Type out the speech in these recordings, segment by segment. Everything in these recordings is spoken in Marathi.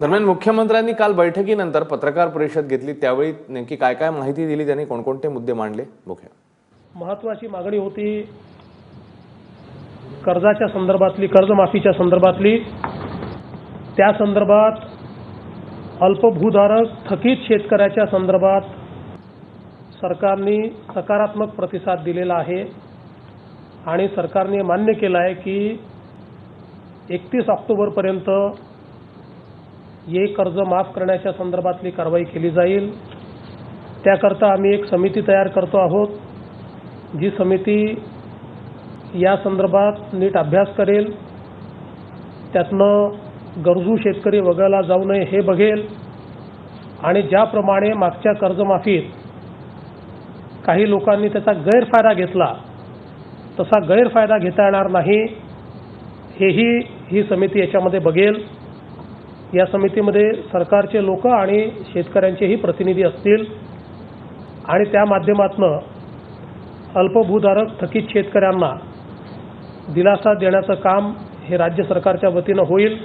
दरम्यान मुख्यमंत्र्यांनी काल बैठकीनंतर पत्रकार परिषद घेतली. त्यावेळी नेमकी काय काय माहिती दिली त्यांनी? कोणकोणते मुद्दे मांडले? मुख्य. महत्वाची मागणी होती कर्जाच्या संदर्भातली कर्जमाफीच्या संदर्भातली. त्या संदर्भात अल्पभूधारक थकीत शेतकऱ्याच्या संदर्भात सरकारने सकारात्मक प्रतिसाद दिलेला आहे. आणि सरकारने मान्य केलं आहे की एकतीस ऑक्टोबरपर्यंत हे कर्ज माफ करण्याच्या संदर्भातली कारवाई केली जाईल. त्याकरता आम्ही एक समिती तयार करतो आहोत जी समिती या संदर्भात नीट अभ्यास करेल. त्यातनं गरजू शेतकरी वगळला जाऊ नये हे बघेल. आणि ज्याप्रमाणे मागच्या कर्जमाफीत काही लोकांनी त्याचा गैरफायदा घेतला तसा गैरफायदा घेता येणार नाही हेही ही समिती याच्यामध्ये बघेल. या समितीमध्ये सरकारचे लोक आणि शेतकऱ्यांचेही प्रतिनिधी असतील. आणि त्या माध्यमातनं अल्पभूधारक थकीत शेतकऱ्यांना दिलासा देण्याचं काम हे राज्य सरकारच्या वतीनं होईल.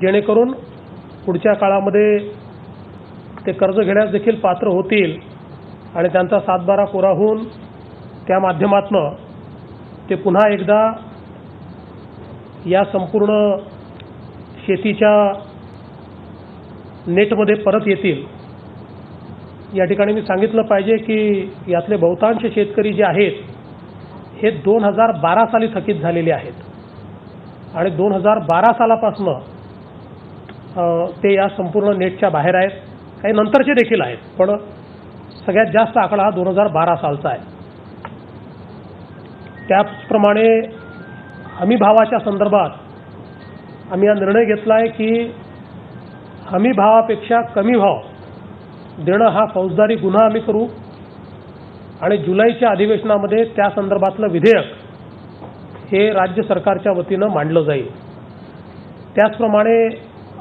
जेणेकरून पुढच्या काळामध्ये ते कर्ज घेण्यास देखील पात्र होतील आणि त्यांचा सातबारा कोरा होऊन त्या माध्यमातनं ते पुन्हा एकदा या संपूर्ण शेतीच्या नेटमध्ये परत येतील. या ठिकाणी मी सांगितलं पाहिजे की यातले बहुतांश शेतकरी जे आहेत हे दोन हजार बारा साली थकीत झालेले आहेत. आणि दोन हजार बारा सालापासनं ते या संपूर्ण नेटच्या बाहेर आहेत. काही नंतरचे देखील आहेत पण सगळ्यात जास्त आकडा हा दोन हजार बारा सालचा आहे. त्याचप्रमाणे हमी भावाच्या संदर्भात आम्ही हा निर्णय घेतला आहे की हमी भावापेक्षा कमी भाव देणं हा फौजदारी गुन्हा आम्ही करू. आणि जुलैच्या अधिवेशनामध्ये त्या संदर्भातलं विधेयक हे राज्य सरकारच्या वतीनं मांडलं जाईल. त्याचप्रमाणे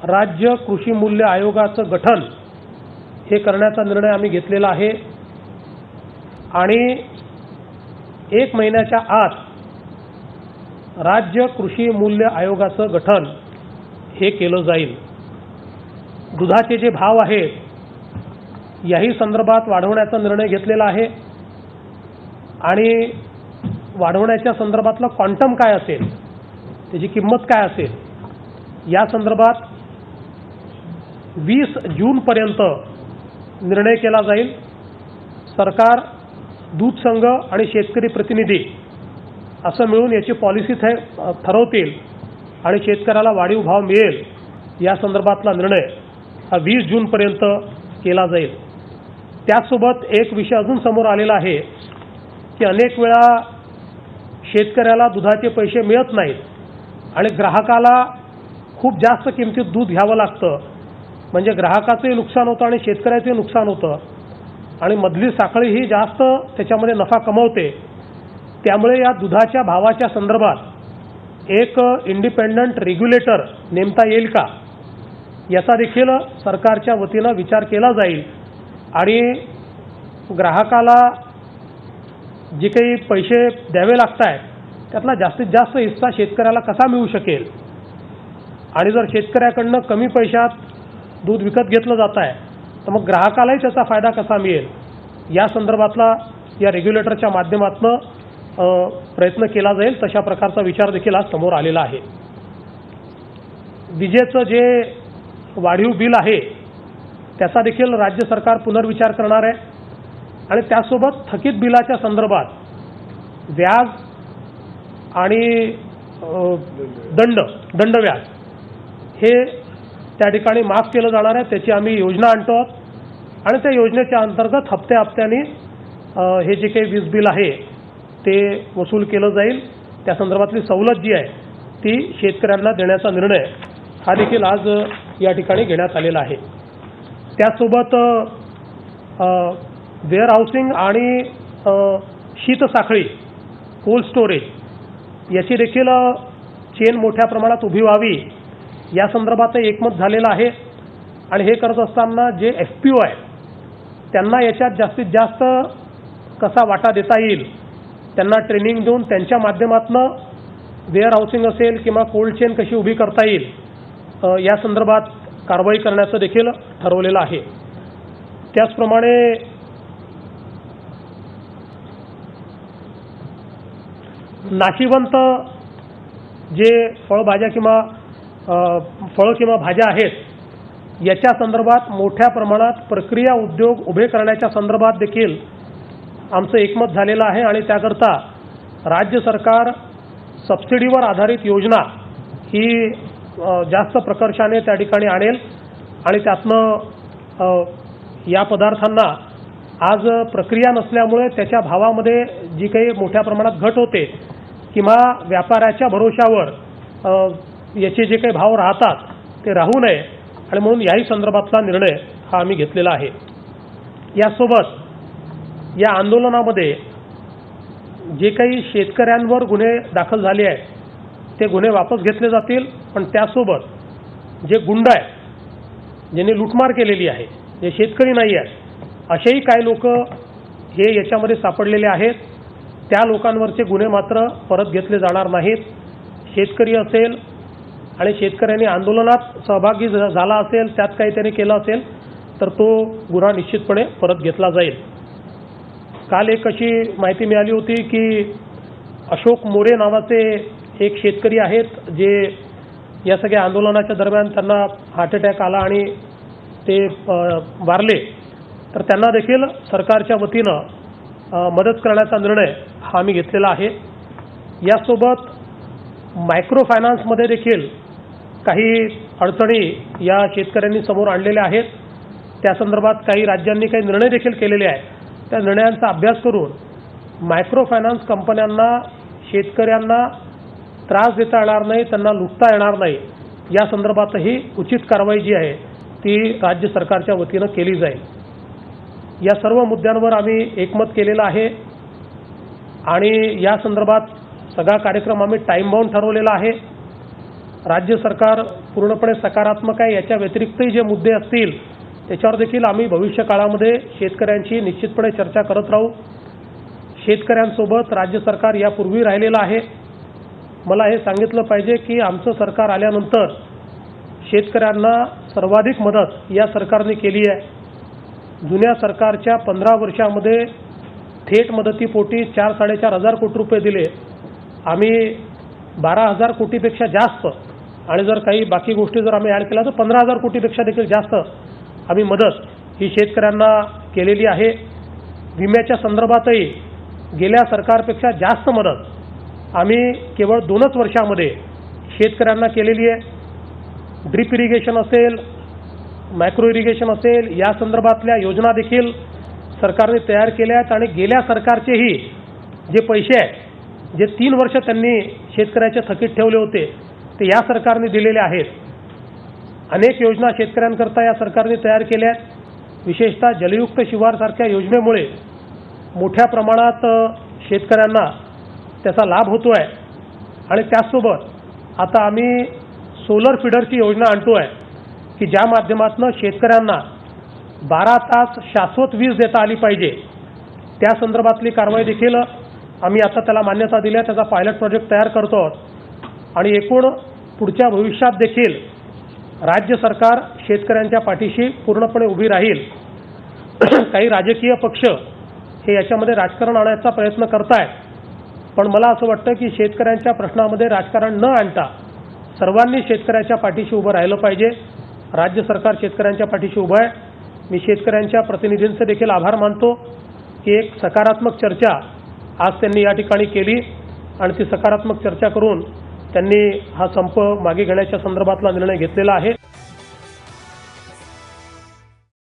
राज्य कृषी मूल्य आयोगाचं गठन हे करण्याचा निर्णय आम्ही घेतलेला आहे. आणि एक महिन्याच्या आत राज्य कृषी मूल्य आयोगाचं गठन हे केलं जाईल. दुधाचे जे भाव आहेत याही संदर्भात वाढवण्याचा निर्णय घेतलेला आहे. आणि वाढवण्याच्या संदर्भातलं क्वांटम काय असेल त्याची किंमत काय असेल या संदर्भात वीस जूनपर्यंत निर्णय केला जाईल. सरकार दूध संघ आणि शेतकरी प्रतिनिधी असं मिळून याची पॉलिसी ठरवतील आणि शेतकऱ्याला वाढीव भाव मिळेल या संदर्भातला निर्णय हा वीस जूनपर्यंत केला जाईल. त्याचसोबत एक विषय अजून समोर आलेला आहे की अनेक वेळा शेतकऱ्याला दुधाचे पैसे मिळत नाहीत आणि ग्राहकाला खूप जास्त किमतीत दूध घ्यावं लागतं. म्हणजे ग्राहकाचंही नुकसान होतं आणि शेतकऱ्याचंही नुकसान होतं. आणि मधली साखळी ही जास्त त्याच्यामध्ये नफा कमवते. त्यामुळे या दुधाच्या भावाच्या संदर्भात एक इंडिपेंडंट रेग्युलेटर नेमता येईल का? याचा देखील सरकारच्या वतीनं विचार केला जाईल. आणि ग्राहकाला जे काही पैसे द्यावे लागत आहेत त्यातला जास्तीत जास्त हिस्सा शेतकऱ्याला कसा मिळू शकेल? आणि जर शेतकऱ्याकडनं कमी पैशात दूध विकत घेतलं जात आहे तर मग ग्राहकालाही त्याचा फायदा कसा मिळेल? या संदर्भातला या रेग्युलेटरच्या माध्यमातून प्रयत्न केला जाईल तशा प्रकारचा विचार देखील आज समोर आलेला आहे. विजेचं जे वाढीव बिल आहे त्याचा देखील राज्य सरकार पुनर्विचार करणार आहे. आणि त्यासोबत थकीत बिलाच्या संदर्भात व्याज आणि दंड दंड दंडव्याज हे त्या ठिकाणी माफ केलं जाणार आहे. त्याची आम्ही योजना आणतो आहोत आणि त्या योजनेच्या अंतर्गत हप्त्या हप्त्याने हे जे काही वीज बिल आहे ते वसूल केलं जाईल. त्या संदर्भातली सवलत जी आहे ती शेतकऱ्यांना देण्याचा निर्णय हा देखील आज या ठिकाणी घेण्यात आलेला आहे. त्याचसोबत वेअर हाऊसिंग आणि शीतसाखळी कोल्ड स्टोरेज याची देखील चेन मोठ्या प्रमाणात उभी व्हावी या संदर्भात एकमत झालेलं आहे. आणि हे करत असताना जे एफ पी ओ आहे त्यांना याच्यात जास्तीत जास्त कसा वाटा देता येईल त्यांना ट्रेनिंग देऊन त्यांच्या माध्यमातून वेअर हाऊसिंग असेल किंवा कोल्ड चेन कशी उभी करता येईल या संदर्भात कारवाई करण्याचं देखील ठरवलेलं आहे. त्याचप्रमाणे नाशिवंत जे फळभाज्या किंवा फळं किंवा भाज्या आहेत याच्या संदर्भात मोठ्या प्रमाणात प्रक्रिया उद्योग उभे करण्याच्या संदर्भात देखील आमचं एकमत झालेलं आहे आणि त्याकरता राज्य सरकार सबसिडीवर आधारित योजना ही जास्त प्रकर्षाने त्या ठिकाणी आणेल आणि त्यातनं या पदार्थांना आज प्रक्रिया नसल्यामुळे त्याच्या भावामध्ये जी काही मोठ्या प्रमाणात घट होते किंवा व्यापाऱ्याच्या भरोशावर याचे जे काही भाव राहतात ते राहू नये आणि म्हणून याही संदर्भातला निर्णय हा आम्ही घेतलेला आहे. यासोबत या आंदोलनामध्ये जे काही शेतकऱ्यांवर गुन्हे दाखल झाले आहेत ते गुन्हे वापस घेतले जातील पण त्यासोबत जे गुंड आहेत ज्यांनी लुटमार केलेली आहे जे शेतकरी नाही आहेत असेही काही लोक हे याच्यामध्ये सापडलेले आहेत. त्या लोकांवरचे गुन्हे मात्र परत घेतले जाणार नाहीत. शेतकरी असेल आणि शेतकऱ्यांनी आंदोलनात सहभागी झाला असेल त्यात काही त्याने केलं असेल तर तो गुन्हा निश्चितपणे परत घेतला जाईल. काल एक अशी माहिती मिळाली होती की अशोक मोरे नावाचे एक शेतकरी आहेत जे या सगळ्या आंदोलनाच्या दरम्यान त्यांना हार्ट अटॅक आला आणि ते वारले. तर त्यांना देखील सरकारच्या वतीनं मदत करण्याचा निर्णय हा आम्ही घेतलेला आहे. यासोबत मायक्रो फायनान्समध्ये देखील काही अडचणी या शेतकऱ्यांनी समोर आणलेल्या आहेत. त्या संदर्भात काही राज्यांनी काही निर्णय देखील केलेले आहेत. त्या निर्णयांचा अभ्यास करून मायक्रो फायनान्स कंपन्यांना शेतकऱ्यांना त्रास देता येणार नाही त्यांना लुटता येणार नाही या संदर्भातही उचित कारवाई जी आहे ती राज्य सरकारच्या वतीनं केली जाईल. या सर्व मुद्द्यांवर आम्ही एकमत केलेलं आहे आणि या संदर्भात सगळा कार्यक्रम आम्ही टाईम बाउंड ठरवलेला आहे. राज्य सरकार पूर्णपणे सकारात्मक आहे याच्या व्यतिरिक्तही जे मुद्दे असतील त्याच्यावर देखील आम्ही भविष्य काळामध्ये शेतकऱ्यांशी निश्चितपणे चर्चा करत राहू. शेतकऱ्यांसोबत राज्य सरकार यापूर्वी राहिलेलं आहे. मला हे सांगितलं पाहिजे की आमचं सरकार आल्यानंतर शेतकऱ्यांना सर्वाधिक मदत या सरकारने केली आहे. जुन्या सरकारच्या पंधरा वर्षामध्ये थेट मदतीपोटी चार साडेचार हजार कोटी रुपये दिले. आम्ही बारा हजार कोटीपेक्षा जास्त आणि जर काही बाकी गोष्टी जर आम्ही ॲड केल्या तर पंधरा हजार कोटीपेक्षा देखील जास्त आम्ही मदत ही शेतकऱ्यांना केलेली आहे. विम्याच्या संदर्भातही गेल्या सरकारपेक्षा जास्त मदत आम्ही केवळ दोनच वर्षामध्ये शेतकऱ्यांना केलेली आहे. ड्रीप इरिगेशन असेल मायक्रो इरिगेशन असेल या संदर्भातल्या योजना देखील सरकारने तयार केल्या आहेत आणि गेल्या सरकारचेही जे पैसे आहेत जे तीन वर्ष त्यांनी शेतकऱ्याचे थकीत ठेवले होते ते या सरकारने दिलेले आहेत. अनेक योजना शेतकऱ्यांकरता या सरकारने तयार केल्या आहेत. विशेषतः जलयुक्त शिवारसारख्या योजनेमुळे मोठ्या प्रमाणात शेतकऱ्यांना त्याचा लाभ होतो आहे आणि त्याचसोबत आता आम्ही सोलर फिडरची योजना आणतो आहे की ज्या माध्यमातून शेतकऱ्यांना बारा तास शाश्वत वीज देता आली पाहिजे. त्या संदर्भातली कारवाई देखील आम्ही आता त्याला मान्यता दिली आहे. त्याचा पायलट प्रोजेक्ट तयार करतो आहोत. आणि एकूण पुढच्या भविष्यात देखील राज्य सरकार शेतकऱ्यांच्या पाठीशी पूर्णपणे उभी राहील काही राजकीय पक्ष हे याच्यामध्ये राजकारण आणण्याचा प्रयत्न करतायत. पण मला असं वाटतं की शेतकऱ्यांच्या प्रश्नामध्ये राजकारण न आणता सर्वांनी शेतकऱ्याच्या पाठीशी उभं राहिलं पाहिजे. राज्य सरकार शेतकऱ्यांच्या पाठीशी उभं आहे. मी शेतकऱ्यांच्या प्रतिनिधींचे देखील आभार मानतो की एक सकारात्मक चर्चा आज त्यांनी या ठिकाणी केली आणि ती सकारात्मक चर्चा करून त्यांनी हा संप मागे घेण्याच्या संदर्भातला निर्णय घेतलेला आहे.